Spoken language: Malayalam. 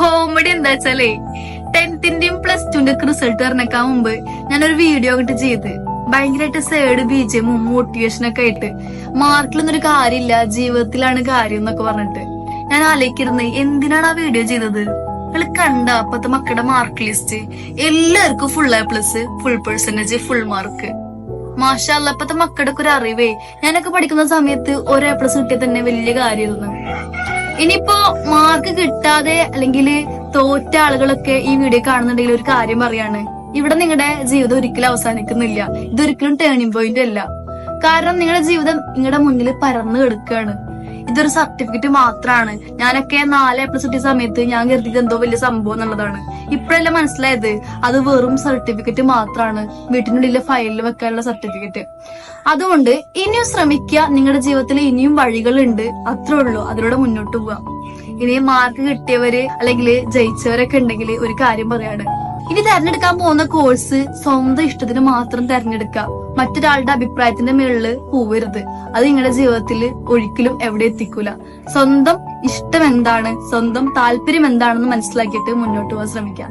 കോമഡി എന്താ വെച്ചാലേ ടെൻത്തിന്റെയും പ്ലസ് ടുന്റെ ഒക്കെ റിസൾട്ട് പറഞ്ഞേക്കാൻ മുമ്പ് ഞാനൊരു വീഡിയോ കിട്ട് ചെയ്ത്. ഭയങ്കരമായിട്ട് സേഡ് ബീജമും മോട്ടിവേഷനൊക്കെ ആയിട്ട്. മാർക്കിലൊന്നും ഒരു കാര്യമില്ല ജീവിതത്തിലാണ് കാര്യം എന്നൊക്കെ പറഞ്ഞിട്ട്. ഞാൻ ആലോചിക്കുന്നത് എന്തിനാണ് ആ വീഡിയോ ചെയ്തത്? നിങ്ങൾ കണ്ട അപ്പത്തെ മക്കളുടെ മാർക്ക് ലിസ്റ്റ് എല്ലാവർക്കും full A plus full percentage full mark മാഷാല്ല അപ്പത്തെ മക്കളുടെ ഒക്കെ ഒരു അറിവേ. ഞാനൊക്കെ പഠിക്കുന്ന സമയത്ത് ഒരു എ പ്ലസ് കിട്ടിയ തന്നെ വലിയ കാര്യമായിരുന്നു. ഇനിയിപ്പോ മാർക്ക് കിട്ടാതെ അല്ലെങ്കിൽ തോറ്റ ആളുകളൊക്കെ ഈ വീഡിയോ കാണുന്നുണ്ടെങ്കിൽ ഒരു കാര്യം പറയാണ്. ഇവിടെ നിങ്ങളുടെ ജീവിതം ഒരിക്കലും അവസാനിക്കുന്നില്ല. ഇതൊരിക്കലും ടേണിംഗ് പോയിന്റ് അല്ല. കാരണം നിങ്ങളുടെ ജീവിതം നിങ്ങളുടെ മുന്നിൽ പരന്നു കിടക്കുകയാണ് ഇതൊരു സർട്ടിഫിക്കറ്റ് മാത്രമാണ് ഞാനൊക്കെ നാല് പ്ലസ് കിട്ടിയ സമയത്ത് ഞാൻ കരുതിയത് എന്തോ വലിയ സംഭവം എന്നുള്ളതാണ്. ഇപ്പോഴല്ലേ മനസ്സിലായത്? അത് വെറും സർട്ടിഫിക്കറ്റ് മാത്രമാണ് വീട്ടിനുള്ളിലെ ഫയലിൽ വെക്കാനുള്ള സർട്ടിഫിക്കറ്റ് അതുകൊണ്ട് ഇനിയും ശ്രമിക്കുക. നിങ്ങളുടെ ജീവിതത്തിൽ ഇനിയും വഴികളുണ്ട്. അത്രേ ഉള്ളൂ. അതിലൂടെ മുന്നോട്ട് പോവാം. ഇനി മാർക്ക് കിട്ടിയവര് അല്ലെങ്കിൽ ജയിച്ചവരൊക്കെ ഉണ്ടെങ്കിൽ ഒരു കാര്യം പറയാണ്. ഇനി തെരഞ്ഞെടുക്കാൻ പോകുന്ന കോഴ്സ് സ്വന്തം ഇഷ്ടത്തിന് മാത്രം തെരഞ്ഞെടുക്കുക. മറ്റൊരാളുടെ അഭിപ്രായത്തിന്റെ മുകളിൽ പോവരുത്. അത് നിങ്ങളുടെ ജീവിതത്തിൽ ഒരിക്കലും എവിടെ എത്തിക്കൂല. സ്വന്തം ഇഷ്ടം എന്താണ്? സ്വന്തം താല്പര്യം എന്താണെന്ന് മനസ്സിലാക്കിയിട്ട് മുന്നോട്ട് പോകാൻ ശ്രമിക്കുക.